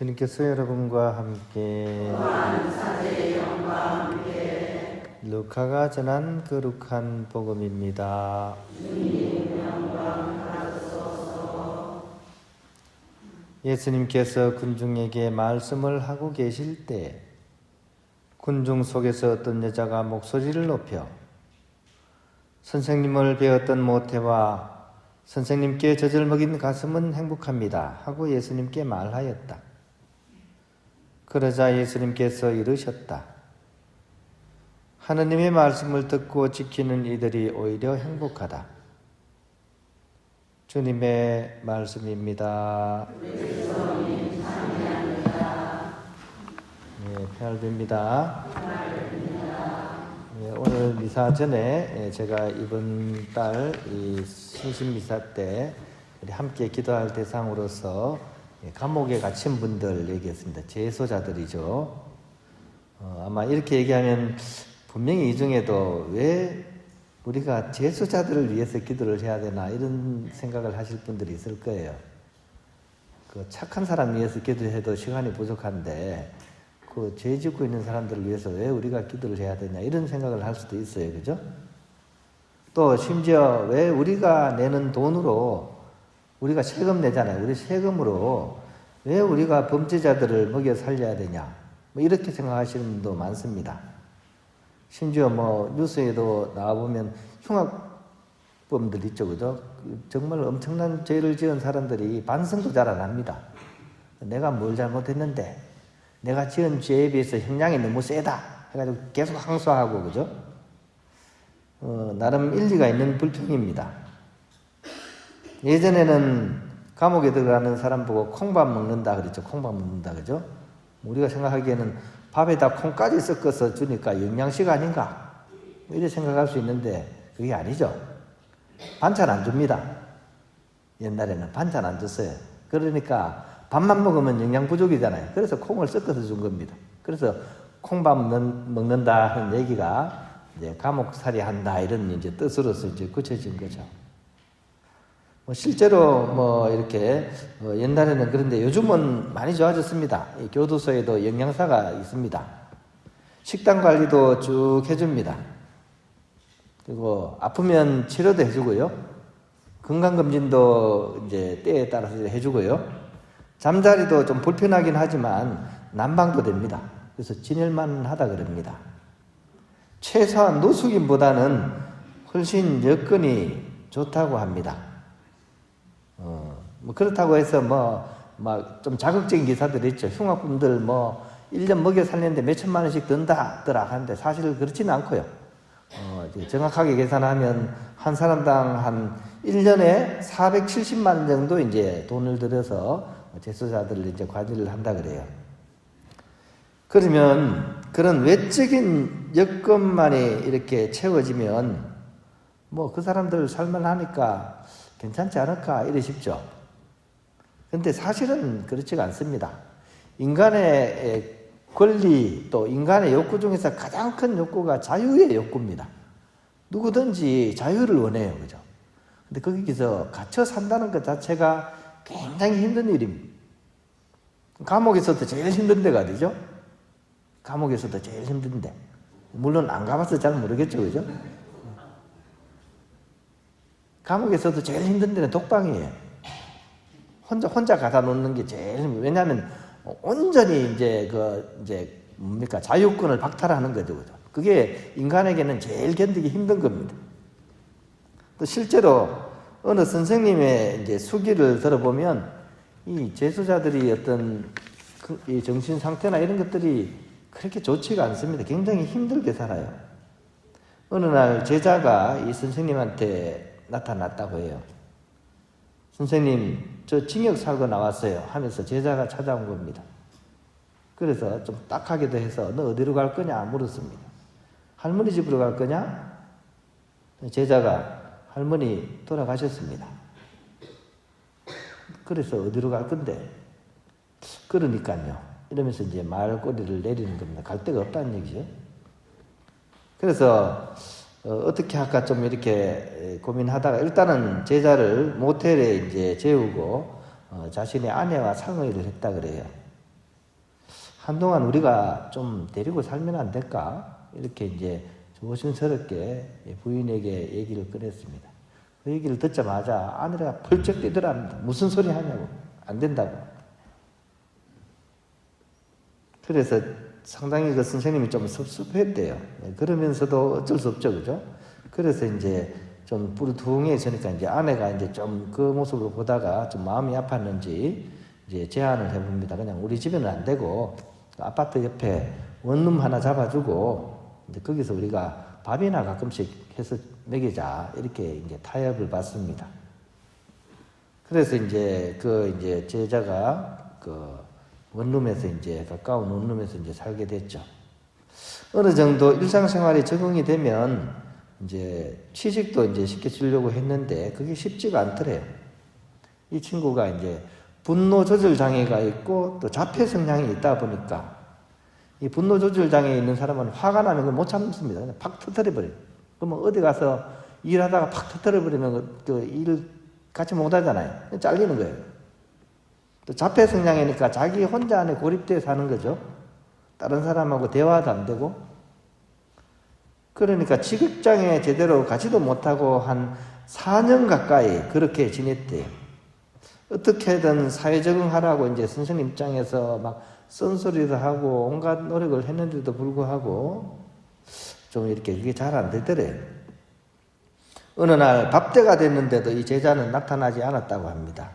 주님께서 여러분과 함께 루카가 전한 거룩한 복음입니다. 예수님께서 군중에게 말씀을 하고 계실 때 군중 속에서 어떤 여자가 목소리를 높여 선생님을 배웠던 모태와 선생님께 젖을 먹인 가슴은 행복합니다 하고 예수님께 말하였다. 그러자 예수님께서 이르셨다. 하느님의 말씀을 듣고 지키는 이들이 오히려 행복하다. 주님의 말씀입니다. 네, 편할입니다. 네, 오늘 미사 전에 예, 제가 이번 달이 순신 미사 때 우리 함께 기도할 대상으로서 예, 감옥에 갇힌 분들 얘기했습니다. 재소자들이죠. 어, 아마 이렇게 얘기하면 분명히 이 중에도 왜 우리가 재소자들을 위해서 기도를 해야 되나 이런 생각을 하실 분들이 있을 거예요. 그 착한 사람 위해서 기도해도 시간이 부족한데 그 죄 짓고 있는 사람들을 위해서 왜 우리가 기도를 해야 되냐 이런 생각을 할 수도 있어요. 그죠? 또 심지어 왜 우리가 내는 돈으로 우리가 세금 내잖아요. 우리 세금으로 왜 우리가 범죄자들을 먹여 살려야 되냐. 뭐 이렇게 생각하시는 분도 많습니다. 심지어 뭐 뉴스에도 나와보면 흉악범들 있죠. 그죠? 정말 엄청난 죄를 지은 사람들이 반성도 잘 안 합니다. 내가 뭘 잘못했는데 내가 지은 죄에 비해서 형량이 너무 세다. 해가지고 계속 항소하고 그죠? 어, 나름 일리가 있는 불평입니다. 예전에는 감옥에 들어가는 사람 보고 콩밥 먹는다 그랬죠. 콩밥 먹는다 그죠? 우리가 생각하기에는 밥에다 콩까지 섞어서 주니까 영양식 아닌가? 뭐 이렇게 생각할 수 있는데 그게 아니죠. 반찬 안 줍니다. 옛날에는 반찬 안 줬어요. 그러니까 밥만 먹으면 영양 부족이잖아요. 그래서 콩을 섞어서 준 겁니다. 그래서 콩밥 먹는다 하는 얘기가 이제 감옥살이 한다 이런 이제 뜻으로서 이제 굳혀진 거죠. 뭐 실제로 뭐 이렇게 어 옛날에는 그런데 요즘은 많이 좋아졌습니다. 교도소에도 영양사가 있습니다. 식단 관리도 쭉 해줍니다. 그리고 아프면 치료도 해주고요. 건강검진도 이제 때에 따라서 해주고요. 잠자리도 좀 불편하긴 하지만 난방도 됩니다. 그래서 진열만 하다 그럽니다. 최소한 노숙인보다는 훨씬 여건이 좋다고 합니다. 어, 뭐 그렇다고 해서 뭐, 막 좀 자극적인 기사들 있죠. 흉악분들 뭐, 1년 먹여 살리는데 몇천만 원씩 든다, 더라 하는데 사실 그렇지는 않고요. 어, 정확하게 계산하면 한 사람당 한 1년에 470만 원 정도 이제 돈을 들여서 재소자들을 이제 관리를 한다 그래요. 그러면 그런 외적인 여건만이 이렇게 채워지면 뭐 그 사람들 살만하니까 괜찮지 않을까 이러십죠. 근데 사실은 그렇지가 않습니다. 인간의 권리 또 인간의 욕구 중에서 가장 큰 욕구가 자유의 욕구입니다. 누구든지 자유를 원해요. 그죠? 근데 거기서 갇혀 산다는 것 자체가 굉장히 힘든 일입니다. 감옥에서도 제일 힘든 데가 어디죠? 감옥에서도 제일 힘든데. 물론 안 가봐서 잘 모르겠죠. 그죠? 감옥에서도 제일 힘든 데는 독방이에요. 혼자, 혼자 가다 놓는 게 제일 힘 왜냐하면 온전히 이제 그, 이제 뭡니까? 자유권을 박탈하는 거죠. 그게 인간에게는 제일 견디기 힘든 겁니다. 또 실제로 어느 선생님의 이제 수기를 들어보면 이 재수자들이 어떤 그, 이 정신 상태나 이런 것들이 그렇게 좋지가 않습니다. 굉장히 힘들게 살아요. 어느 날 제자가 이 선생님한테 나타났다고 해요. 선생님, 저 징역 살고 나왔어요. 하면서 제자가 찾아온 겁니다. 그래서 좀 딱하게도 해서 너 어디로 갈 거냐 물었습니다. 할머니 집으로 갈 거냐? 제자가 할머니 돌아가셨습니다. 그래서 어디로 갈 건데? 그러니까요. 이러면서 이제 말꼬리를 내리는 겁니다. 갈 데가 없다는 얘기죠. 그래서 어, 떻게 할까 좀 이렇게 고민하다가 일단은 제자를 모텔에 이제 재우고 어, 자신의 아내와 상의를 했다 그래요. 한동안 우리가 좀 데리고 살면 안 될까? 이렇게 이제 조심스럽게 부인에게 얘기를 꺼냈습니다. 그 얘기를 듣자마자 아내가 펄쩍 뛰더라. 무슨 소리 하냐고. 안 된다고. 그래서 상당히 그 선생님이 좀 섭섭했대요. 네, 그러면서도 어쩔 수 없죠. 그죠? 그래서 이제 좀 뿌르퉁해지니까 이제 아내가 이제 좀 그 모습을 보다가 좀 마음이 아팠는지 이제 제안을 해봅니다. 그냥 우리 집에는 안 되고 아파트 옆에 원룸 하나 잡아주고 이제 거기서 우리가 밥이나 가끔씩 해서 먹이자 이렇게 이제 타협을 받습니다. 그래서 이제 그 이제 제자가 그 원룸에서 이제 가까운 원룸에서 이제 살게 됐죠. 어느 정도 일상생활에 적응이 되면 이제 취직도 이제 시켜주려고 했는데 그게 쉽지가 않더래요. 이 친구가 이제 분노 조절 장애가 있고 또 자폐 성향이 있다 보니까 이 분노 조절 장애 있는 사람은 화가 나면 그걸 못 참습니다. 그냥 팍 터뜨려 버려요. 그러면 어디 가서 일하다가 팍 터뜨려 버리면 그일 같이 못 하잖아요. 잘리는 거예요. 또 자폐 성향이니까 자기 혼자 안에 고립되어 사는 거죠. 다른 사람하고 대화도 안 되고. 그러니까 직업장에 제대로 가지도 못하고 한 4년 가까이 그렇게 지냈대요. 어떻게든 사회 적응하라고 이제 선생님 입장에서 막 쓴소리도 하고 온갖 노력을 했는데도 불구하고 좀 이렇게 이게 잘 안 되더래요. 어느 날 밥때가 됐는데도 이 제자는 나타나지 않았다고 합니다.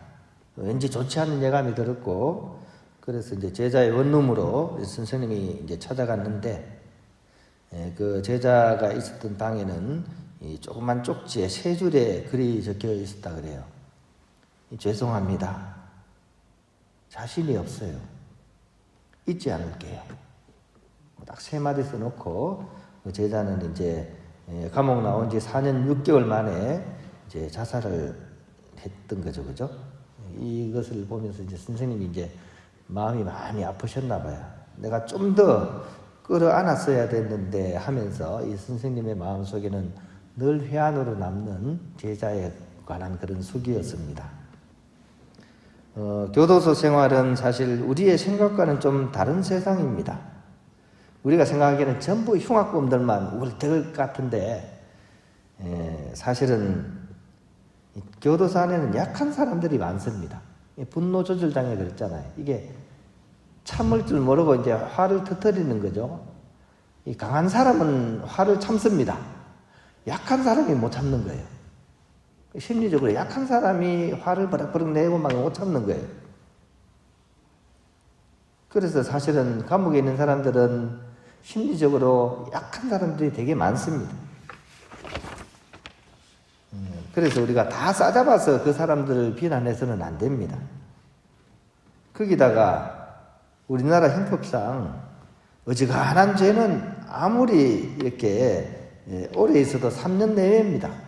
왠지 좋지 않은 예감이 들었고, 그래서 이제 제자의 원룸으로 선생님이 이제 찾아갔는데, 예, 그 제자가 있었던 방에는 이 조그만 쪽지에 세 줄에 글이 적혀 있었다 그래요. 죄송합니다. 자신이 없어요. 잊지 않을게요. 딱세 마디 써놓고 그 제자는 이제 예, 감옥 나온 지 4년 6개월 만에 이제 자살을 했던 거죠, 그죠? 이것을 보면서 이제 선생님이 이제 마음이 많이 아프셨나 봐요. 내가 좀 더 끌어안았어야 됐는데 하면서 이 선생님의 마음 속에는 늘 회한으로 남는 제자에 관한 그런 숙이었습니다. 어, 교도소 생활은 사실 우리의 생각과는 좀 다른 세상입니다. 우리가 생각하기에는 전부 흉악범들만 우리 될 같은데 에, 사실은 교도소 안에는 약한 사람들이 많습니다. 분노 조절 장애 그랬잖아요. 이게 참을 줄 모르고 이제 화를 터뜨리는 거죠. 이 강한 사람은 화를 참습니다. 약한 사람이 못 참는 거예요. 심리적으로 약한 사람이 화를 버럭버럭 내고 막 못 참는 거예요. 그래서 사실은 감옥에 있는 사람들은 심리적으로 약한 사람들이 되게 많습니다. 음, 그래서 우리가 다 싸잡아서 그 사람들을 비난해서는 안 됩니다. 거기다가 우리나라 형법상 어지간한 죄는 아무리 이렇게 예, 오래 있어도 3년 내외입니다.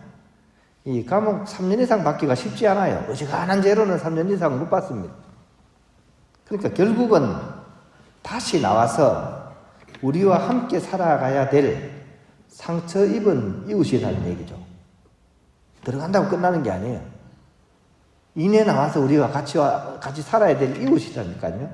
이 감옥 3년 이상 받기가 쉽지 않아요. 어지간한 죄로는 3년 이상 못 받습니다. 그러니까 결국은 다시 나와서 우리와 함께 살아가야 될 상처 입은 이웃이라는 얘기죠. 들어간다고 끝나는 게 아니에요. 이내 나와서 우리와 같이, 와, 같이 살아야 될 이웃이라니까요.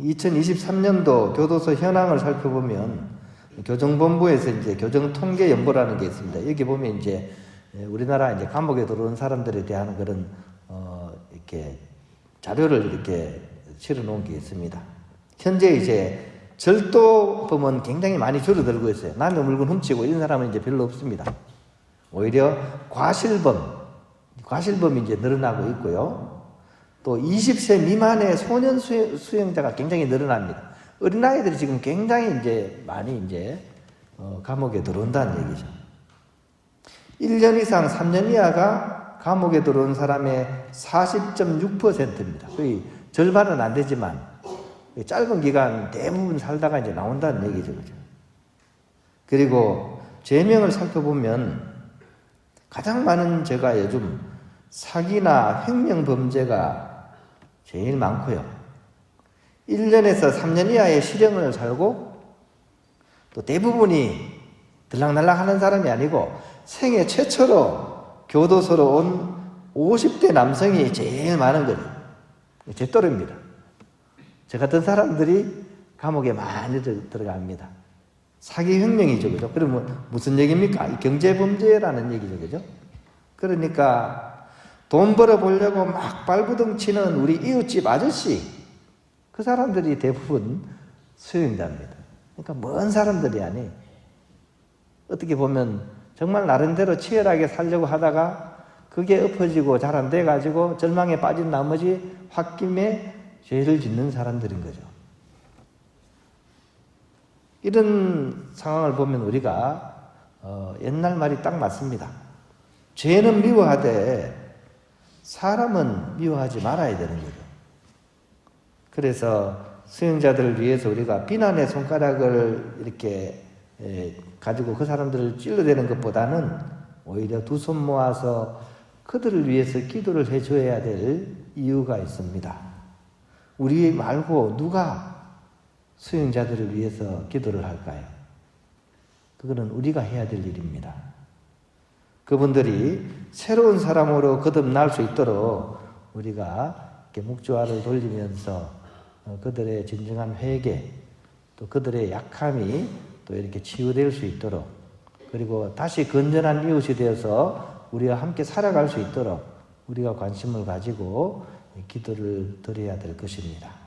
2023년도 교도소 현황을 살펴보면 교정본부에서 이제 교정통계연보라는 게 있습니다. 여기 보면 이제 우리나라 이제 감옥에 들어온 사람들에 대한 그런 어 이렇게 자료를 이렇게 실어 놓은 게 있습니다. 현재 이제 절도범은 굉장히 많이 줄어들고 있어요. 남의 물건 훔치고 이런 사람은 이제 별로 없습니다. 오히려 과실범, 과실범이 이제 늘어나고 있고요. 또 20세 미만의 소년 수용자가 굉장히 늘어납니다. 어린아이들이 지금 굉장히 이제 많이 이제 어, 감옥에 들어온다는 얘기죠. 1년 이상 3년 이하가 감옥에 들어온 사람의 40.6%입니다. 거의 절반은 안 되지만 짧은 기간 대부분 살다가 이제 나온다는 얘기죠. 그죠? 그리고 죄명을 살펴보면 가장 많은 죄가 요즘 사기나 횡령 범죄가 제일 많고요. 1년에서 3년 이하의 실형을 살고 또 대부분이 들락날락 하는 사람이 아니고 생애 최초로 교도소로 온 50대 남성이 제일 많은 거예요. 제 또래입니다. 저 같은 사람들이 감옥에 많이 들- 들어갑니다. 사기 혁명이죠, 그죠? 그러면 무슨 얘기입니까? 경제 범죄라는 얘기죠, 그죠? 그러니까 돈 벌어 보려고 막 발부둥 치는 우리 이웃집 아저씨, 그 사람들이 대부분 수용자입니다. 그러니까 먼 사람들이 아니. 어떻게 보면 정말 나름대로 치열하게 살려고 하다가 그게 엎어지고 잘 안 돼가지고 절망에 빠진 나머지 홧김에 죄를 짓는 사람들인 거죠. 이런 상황을 보면 우리가 어, 옛날 말이 딱 맞습니다. 죄는 미워하되 사람은 미워하지 말아야 되는 거죠. 그래서 수행자들을 위해서 우리가 비난의 손가락을 이렇게 에, 가지고 그 사람들을 찔러대는 것보다는 오히려 두 손 모아서 그들을 위해서 기도를 해줘야 될 이유가 있습니다. 우리 말고 누가 수행자들을 위해서 기도를 할까요? 그거는 우리가 해야 될 일입니다. 그분들이 새로운 사람으로 거듭날 수 있도록 우리가 이렇게 묵주화를 돌리면서 어, 그들의 진정한 회개, 또 그들의 약함이 또 이렇게 치유될 수 있도록 그리고 다시 건전한 이웃이 되어서 우리와 함께 살아갈 수 있도록 우리가 관심을 가지고 기도를 드려야 될 것입니다.